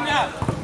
Hallelujah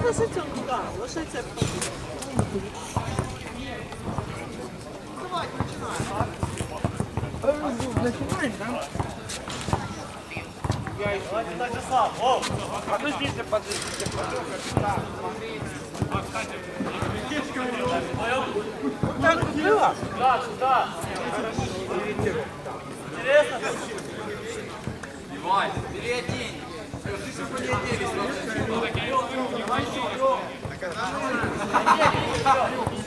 Так лишиться туди, лишиться. Подождите, подождите, Так было? Да, сюда. Интересно? Іван, переодінь. Thank you.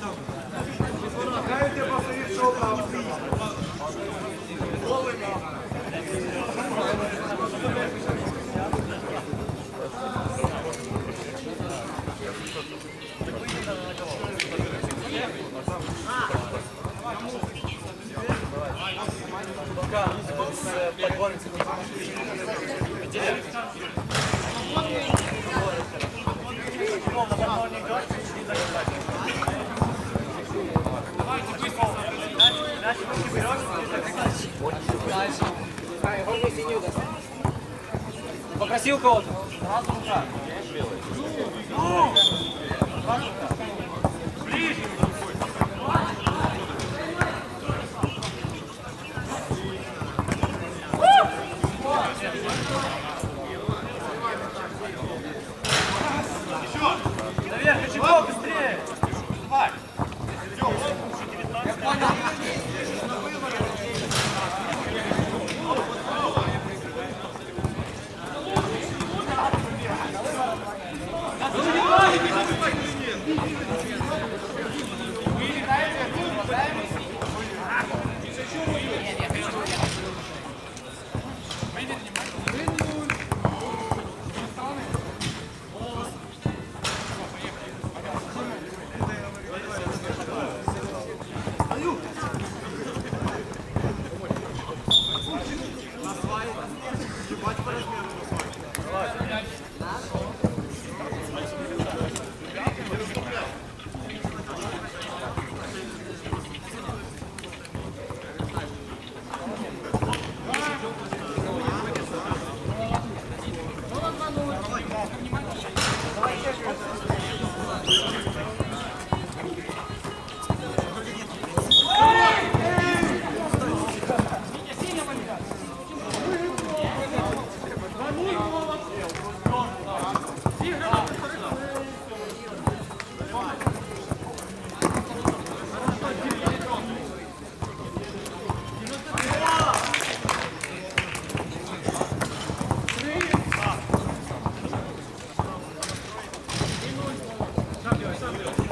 Попросил кого-то? Наверх, чего быстрее? Давай. Thank you. 있었는데요.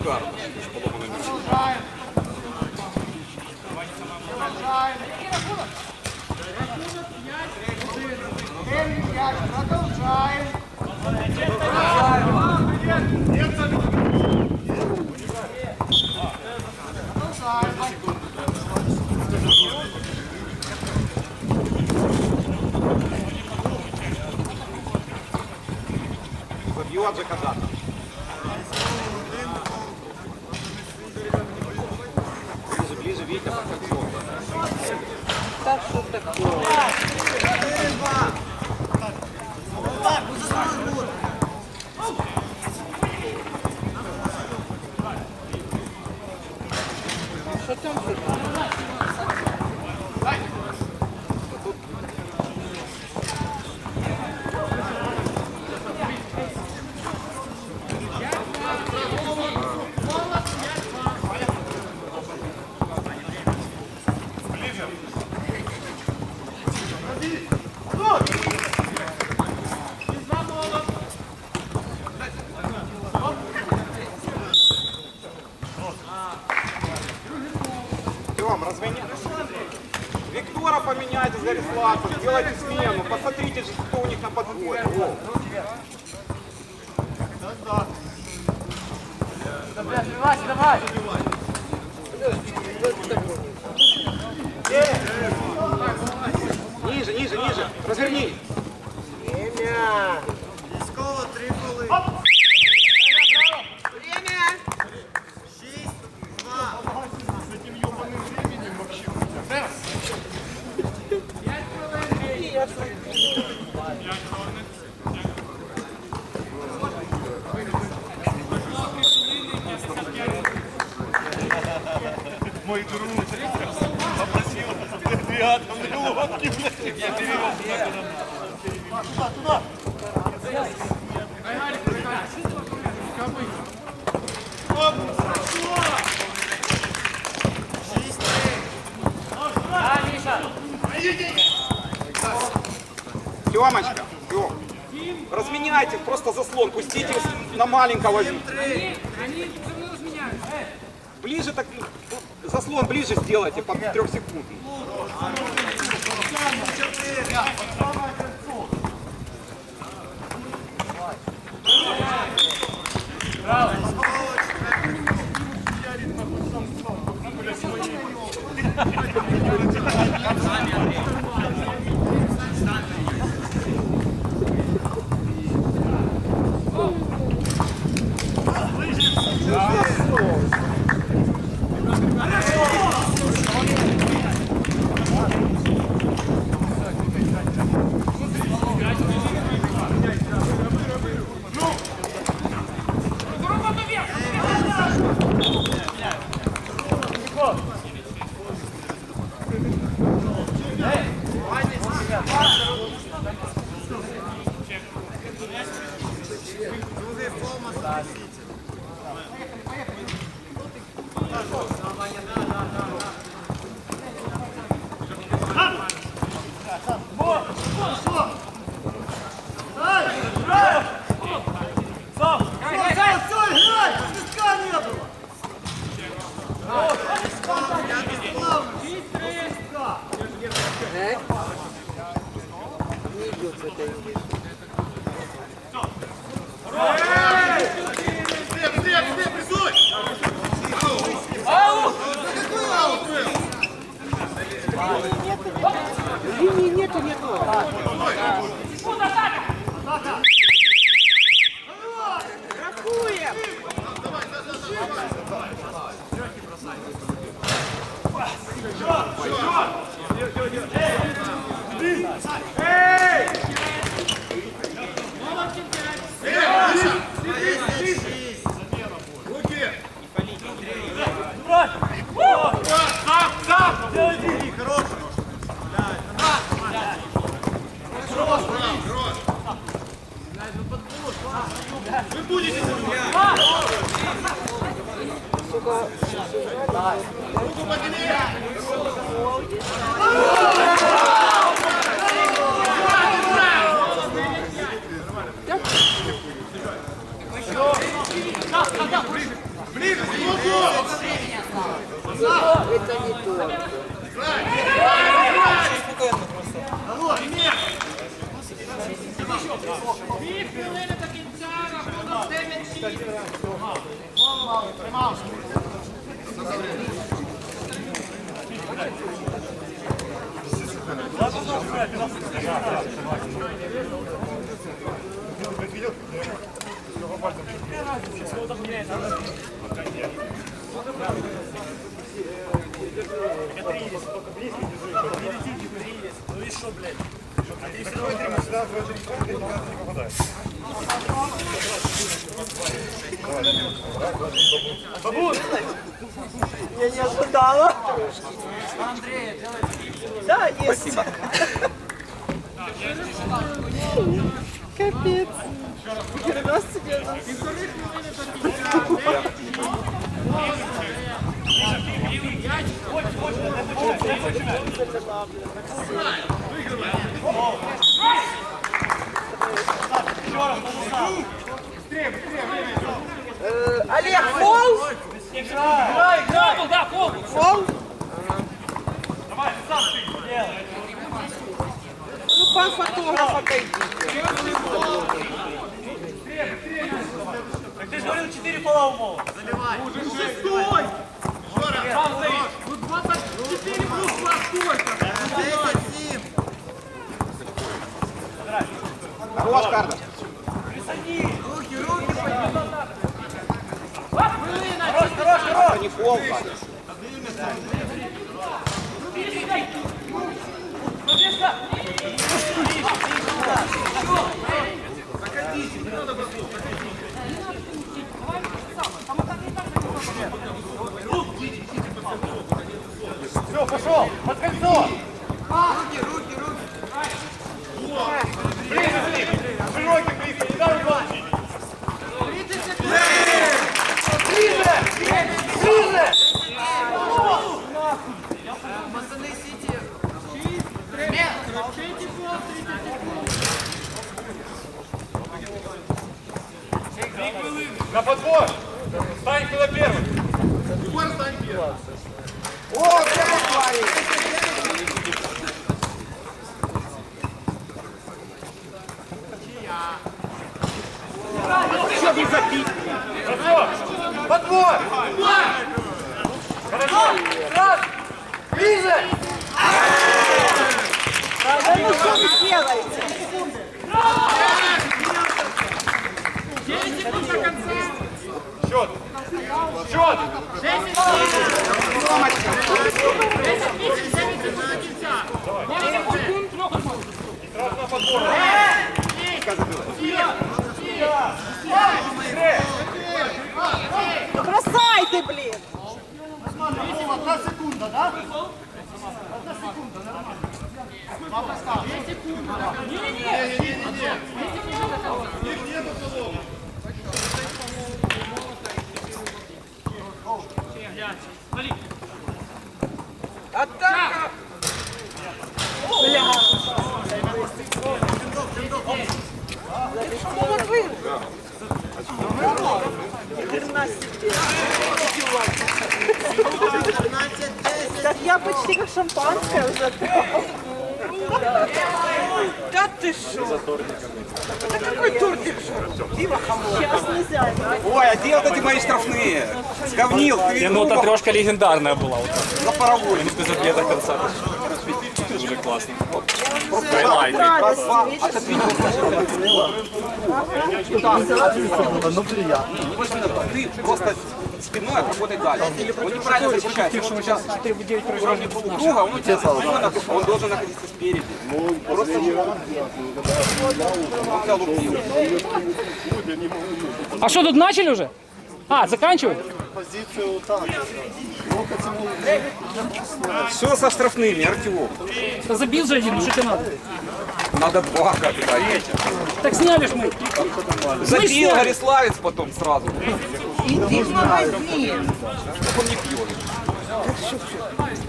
Шикарно. Продолжаем. Забьет за казахов. Kolay gelsin. Тёмочка, Тём, разменяйте просто заслон, пустите на маленького. Ближе так, заслон ближе сделайте, под трех секунд. Браво! Блядь. А ты все равно три, сюда, два, три, попадаешь. Я не ожидала. Да, есть. Спасибо. Капец. Херня себе. Э, Олег, фол? Фол, да, фол. Фол? Ну, пан фотограф, отойдите. Так ты же говорил 4 пола умол. Десять, сім. Хорош, Кардаш. Это не фол, Кардаш. Все, пошел, под кольцо. Ближе Подбор! Хорошо! Раз. Ближе. Да ну что вы делаете? Счет! Счет! Сразу на подбор! Ну 나가. Шампанское уже. Да ты шо? Да какой тортик? Пиво хамон. Сейчас нельзя. Ой, а где вот эти мои штрафные? Сговнил, ты видел? Ну, та трошка легендарная была. Вот За паровой. без ответа конца. Уже классно. Нравится. Ты просто спиной работай дальше. Он неправильно переключается. Он сейчас уровне полукруга, он у тебя он должен находиться спереди. Просто он тебя лупил. А что, тут начали уже? А, заканчивают? Все со штрафными, Артем. Да забил же один, ну что тебе надо? Надо два дать. Так сняли ж мы. Забил Гориславец потом сразу. Иди помоги. Он не пьет.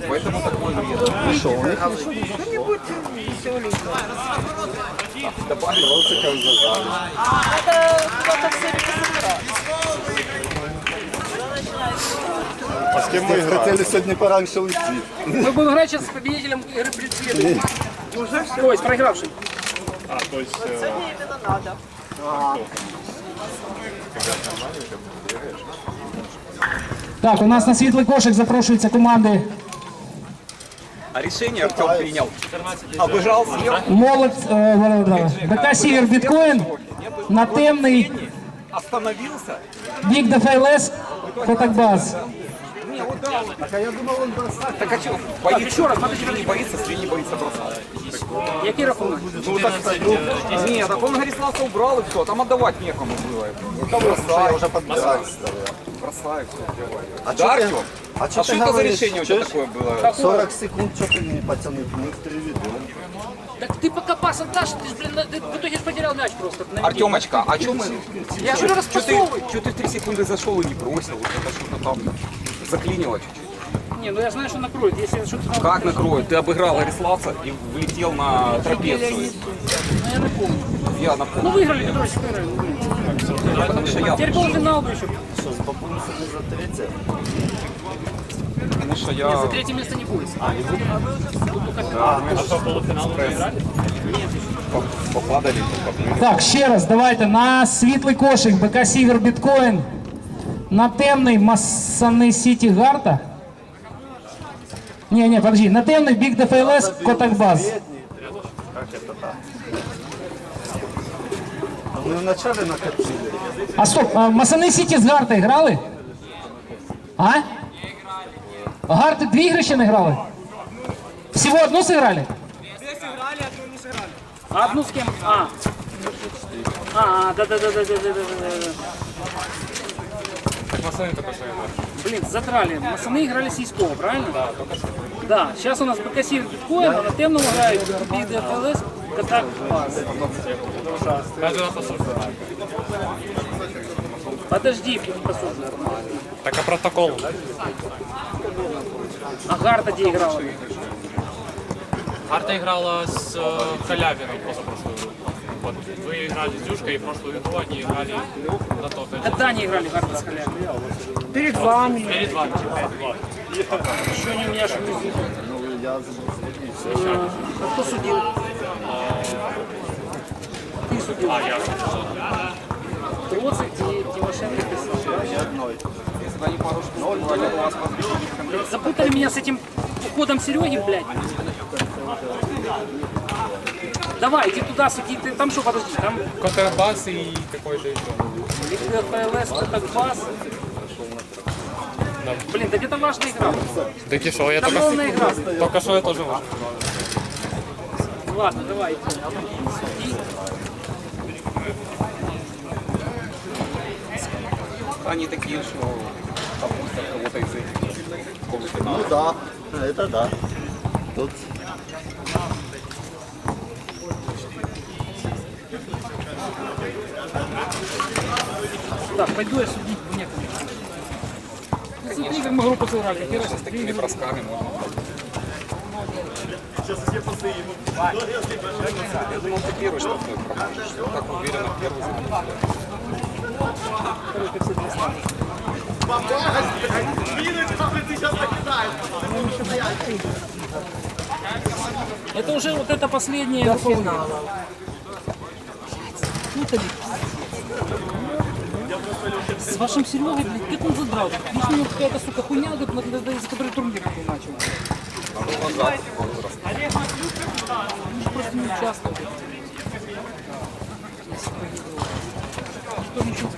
Поэтому такой вес. Что-нибудь веселенькое. Надо куда-то все. А с кем мы хотели сегодня пораньше уйти? Мы будем играть сейчас с победителем игры предследования. Ой, с проигравшим. А, то есть... э, Сегодня именно надо. Так, у нас на світлий кошик запрошуються команди А решение Артем принял. Обыжал, съел. Молодь, е, БК Сівер Біткоін на темний Остановился. Бік ДФЛС Котакбас. Так а что? Боится. Еще раз, смотрите, не боится, если не боится бросать. Який рахунок? Ну так Нет, так он Гориславца убрал и все, там отдавать некому было. Ну, бросай, Вже підбираюся. бросай, все, делай. А Да, чё ты- Артем? а А чё что это за решение у тебя Чё- такое было? 40 секунд, что ты не потянул? Мы в три ведем. Так ты пока пас отдашь, ты, ж, блин, ты в итоге ж потерял мяч просто. на Артемочка, а что мы... Я же Что ты, распасовывай. чё ты в три секунды зашел и не бросил? Вот это что-то там заклинило чуть-чуть. Не, ну я знаю, что накроет. Если что-то... Как накроет? Ты обыграл Гориславца и влетел на трапецию. Ну, я не помню. Я напомню, Ну выиграли, Петрович, выиграли. ну, блин. потому что я... Теперь полуфинал бы еще. Что, с бабунцами за третье? Потому что За я... третье место не будет. Попадали, попадали. Так, ще раз, давайте на світлий кошик БК Сівер Біткоін. на темний Масани Сіті Гарта. Не, не, подожди. На темний бік ДФЛС Котакбас. Вони. А стоп, Масаны Сити с Гарта играли? А? Гарти дві ігри ще не грали? Всього одну зіграли? Дві зіграли, одну не зіграли. Одну с кем? А. А, да-да-да-да-да-да-да-да. Так пацаны только что играли. Блин, задрали. Масаны играли с Яськова, правильно? Да, только что. Да, сейчас у нас БКСИ биткоин, а на темном играют BDFLS, Катак Бас. Каждый раз осуждаю. Подожди, посудно. Так а протокол? А Гарта где играла? Арта играла с э, Халявином. Вот вы играли с Дюшкой, и прошлую игру они играли на тот Когда они играли Гарта с Халявой? Перед вами. Перед вами. Еще не у меня не Ну, я забыл. А кто судил? Ты судил. А, я. Троцик и Тимошенко писал. Подключили Запутали меня с этим уходом Сереги, блядь. Давай, иди туда, суди. Ты там что, подожди, там Контрабас и какой-то еще. ФЛС, так бас. Блин, так это важная игра. Так и что, я Это только, игра. только что я тоже вышел. Ладно, давай. Суди. Они такие, что допустим, кого-то из этих. Ну да, это да. Тут Так, пойду я судить некому. Ну, с игр мы группу сыграли. Какие раз? С такими бросками можно. Я думал, ты первый штрафной пропустишь. Так уверенно первый забил. Это уже вот это последнее. До финала перепутали. С вашим Серегой, блядь, как он задрал? Может, у него какая-то, сука, хуйня, за которой турнир начал. Он же просто не участвовал. Что ничего